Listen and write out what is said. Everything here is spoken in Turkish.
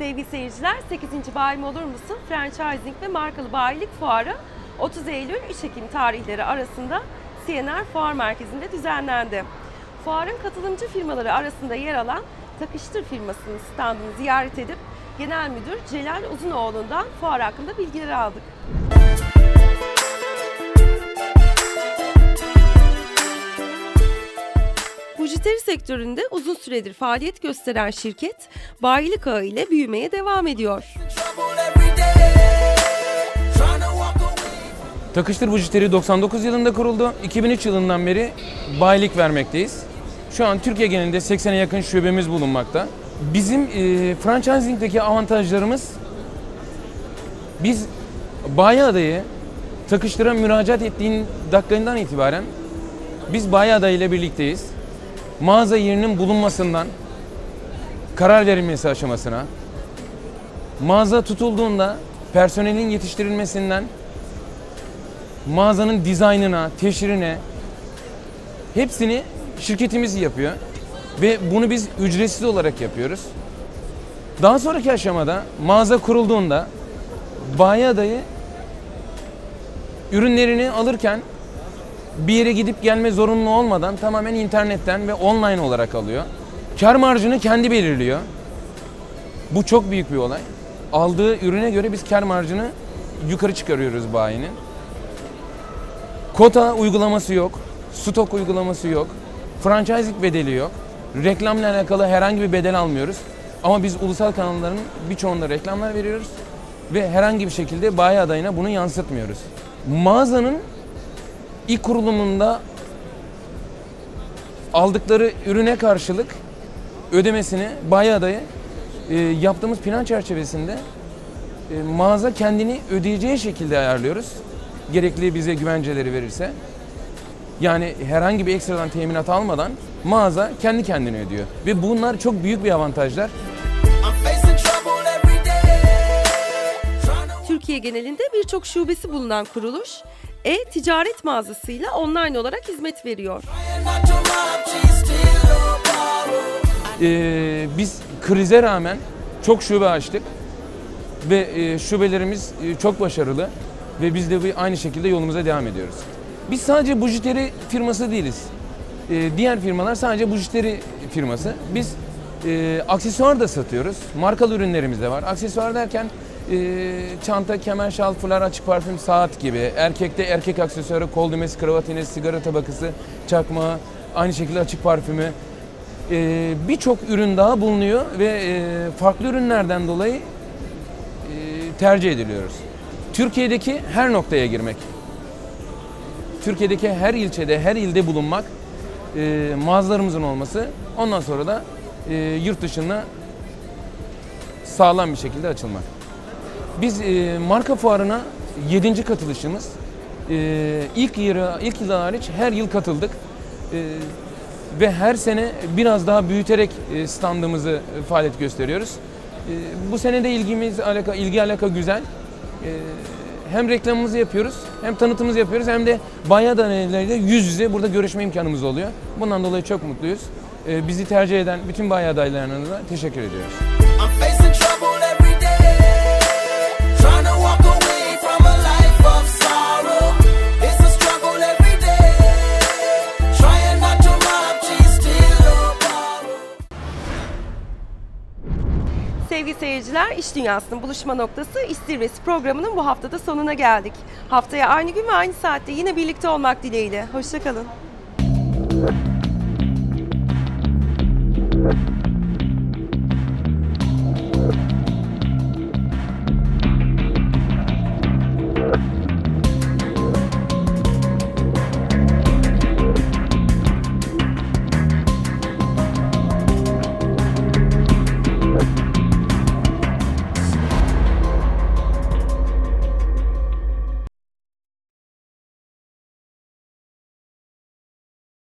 Sevgili seyirciler, 8. Bayim Olur Musun? Franchising ve Markalı Bayilik Fuarı 30 Eylül 3 Ekim tarihleri arasında CNR Fuar Merkezi'nde düzenlendi. Fuarın katılımcı firmaları arasında yer alan Takıştır firmasının standını ziyaret edip Genel Müdür Celal Uzunoğlu'ndan fuar hakkında bilgileri aldık. Bujiteri sektöründe uzun süredir faaliyet gösteren şirket, bayilik ağı ile büyümeye devam ediyor. Takıştır Bujiteri 99 yılında kuruldu. 2003 yılından beri bayilik vermekteyiz. Şu an Türkiye genelinde 80'e yakın şubemiz bulunmakta. Bizim e, franchising'deki avantajlarımız biz bayi adayı takıştıra müracaat ettiğin dakikasından itibaren biz bayi adayı ile birlikteyiz. Mağaza yerinin bulunmasından karar verilmesi aşamasına, mağaza tutulduğunda personelin yetiştirilmesinden mağazanın dizaynına, teşhirine hepsini şirketimiz yapıyor. Ve bunu biz ücretsiz olarak yapıyoruz. Daha sonraki aşamada mağaza kurulduğunda bayi adayı ürünlerini alırken bir yere gidip gelme zorunlu olmadan tamamen internetten ve online olarak alıyor. Kar marjını kendi belirliyor. Bu çok büyük bir olay. Aldığı ürüne göre biz kar marjını yukarı çıkarıyoruz bayinin. Kota uygulaması yok. Stok uygulaması yok. Franchising bedeli yok. Reklamla alakalı herhangi bir bedel almıyoruz. Ama biz ulusal kanalların birçoğunda reklamlar veriyoruz. Ve herhangi bir şekilde bayi adayına bunu yansıtmıyoruz. Mağazanın ilk kurulumunda aldıkları ürüne karşılık ödemesini bayi adayı e, yaptığımız plan çerçevesinde e, mağaza kendini ödeyeceği şekilde ayarlıyoruz. Gerekli bize güvenceleri verirse. Yani herhangi bir ekstradan teminat almadan mağaza kendi kendini ödüyor. Ve bunlar çok büyük bir avantajlar. Türkiye genelinde birçok şubesi bulunan kuruluş, e-ticaret mağazasıyla online olarak hizmet veriyor. Ee, biz krize rağmen çok şube açtık ve e, şubelerimiz e, çok başarılı ve biz de aynı şekilde yolumuza devam ediyoruz. Biz sadece bujiteri firması değiliz. Ee, diğer firmalar sadece bujiteri firması. Biz e, aksesuar da satıyoruz. Markalı ürünlerimiz de var. Aksesuar derken e, çanta, kemer, şal, fular, açık parfüm, saat gibi. Erkekte erkek aksesuarı, kol düğmesi, kravat iğnesi, sigara tabakası, çakma, aynı şekilde açık parfümü. E, Birçok ürün daha bulunuyor ve e, farklı ürünlerden dolayı e, tercih ediliyoruz. Türkiye'deki her noktaya girmek. Türkiye'deki her ilçede, her ilde bulunmak, e, mağazalarımızın olması, ondan sonra da e, yurt dışına sağlam bir şekilde açılmak. Biz e, marka fuarına 7. katılışımız. E, ilk yılı, ilk yıl hariç her yıl katıldık. E, ve her sene biraz daha büyüterek e, standımızı e, faaliyet gösteriyoruz. E, bu sene de ilgimiz alaka ilgi alaka güzel. E, hem reklamımızı yapıyoruz, hem tanıtımımızı yapıyoruz, hem de bayağı daneleriyle yüz yüze burada görüşme imkanımız oluyor. Bundan dolayı çok mutluyuz. E, bizi tercih eden bütün bayağı adaylarına da teşekkür ediyoruz. Sevgili seyirciler, İş Dünyası'nın buluşma noktası İş Zirvesi programının bu haftada sonuna geldik. Haftaya aynı gün ve aynı saatte yine birlikte olmak dileğiyle. Hoşçakalın.